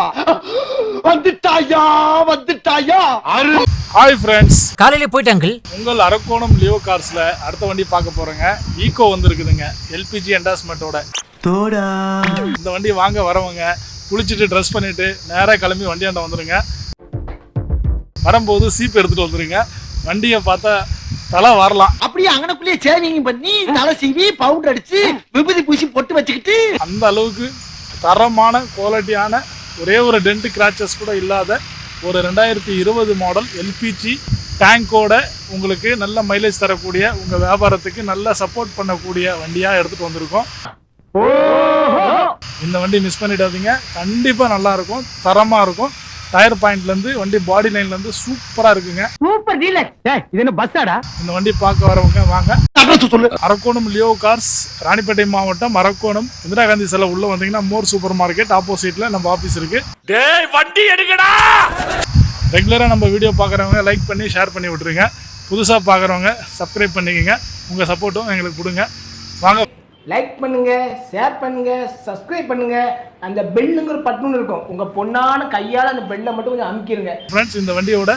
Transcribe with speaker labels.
Speaker 1: இருப்பா வந்துட்டாயா வந்துட்டாயா.
Speaker 2: Hi friends
Speaker 3: காலையில போயிட்டு அங்கிள்
Speaker 2: உங்கள் அரக்கோணம் லியோ கார்ஸில் அடுத்த வண்டி பார்க்க போகிறோங்க ஈகோ வந்திருக்குதுங்க. எல்பிஜி என்டாஸ்மெண்ட்டோட
Speaker 1: தோடா.
Speaker 2: இந்த வண்டி வாங்க வரவங்க குளிச்சுட்டு ட்ரெஸ் பண்ணிட்டு நேராக கிளம்பி வண்டியாண்ட வந்துருங்க. வரும்போது சீப் எடுத்துகிட்டு வந்துருங்க. வண்டியை பார்த்தா தலை வரலாம்.
Speaker 1: அப்படியே அங்கனக்குள்ளேயே சேவிங் பண்ணி தலை சீவி பவுடர் அடிச்சு விபூதி பூசி பொட்டு வச்சுக்கிட்டு.
Speaker 2: அந்த அளவுக்கு தரமான குவாலிட்டியான ஒரே ஒரு டென்ட் கிராச்சஸ் கூட இல்லாத ஒரு ரெண்டாயிரத்தி இருபது மாடல் எல்பிஜி டேங்கோட உங்களுக்கு நல்ல மைலேஜ் தரக்கூடிய உங்கள் வியாபாரத்துக்கு நல்ல சப்போர்ட் பண்ணக்கூடிய வண்டியாக எடுத்துகிட்டு வந்திருக்கோம். இந்த வண்டி மிஸ் பண்ணிடாதீங்க. கண்டிப்பாக நல்லா இருக்கும். தரமாக இருக்கும். டயர் பாயிண்ட்லேருந்து வண்டி பாடி லைன்லேருந்து சூப்பராக இருக்குங்க.
Speaker 4: Super dealer. இது என்ன பஸ்ஸாடா
Speaker 2: இந்த வண்டி பார்க்க வரவங்க வாங்க.
Speaker 1: அட்ரஸ் சொல்லு.
Speaker 2: அரக்கோணம் லியோ கார்ஸ் ராணிப்பேட்டை மாவட்டம் அரக்கோணம். இந்திரா காந்தி சிலை உள்ள வந்தீங்கன்னா மோர் சூப்பர் மார்க்கெட். ஆப்போசிட்ல நம்ம ஆபீஸ் இருக்கு. டேய் வண்டி எடுக்கடா! ரெகுலரா நம்ம வீடியோ பார்க்குறவங்க லைக் பண்ணி ஷேர் பண்ணி விட்டுருங்க. புதுசா பார்க்குறவங்க சப்ஸ்கிரைப் பண்ணிக்கங்க. உங்க சப்போர்ட்டும் எங்களுக்கு கொடுங்க. வாங்க.
Speaker 4: லைக் பண்ணுங்க ஷேர் பண்ணுங்க சப்ஸ்கிரைப் பண்ணுங்க. அந்த பெல்லுங்கிற பட்டன் இருக்கும். உங்க பொண்ணான கையால அந்த பெல்லை மட்டும் கொஞ்சம் அமுக்கிருங்க.
Speaker 2: ஃப்ரெண்ட்ஸ் இந்த வண்டியோட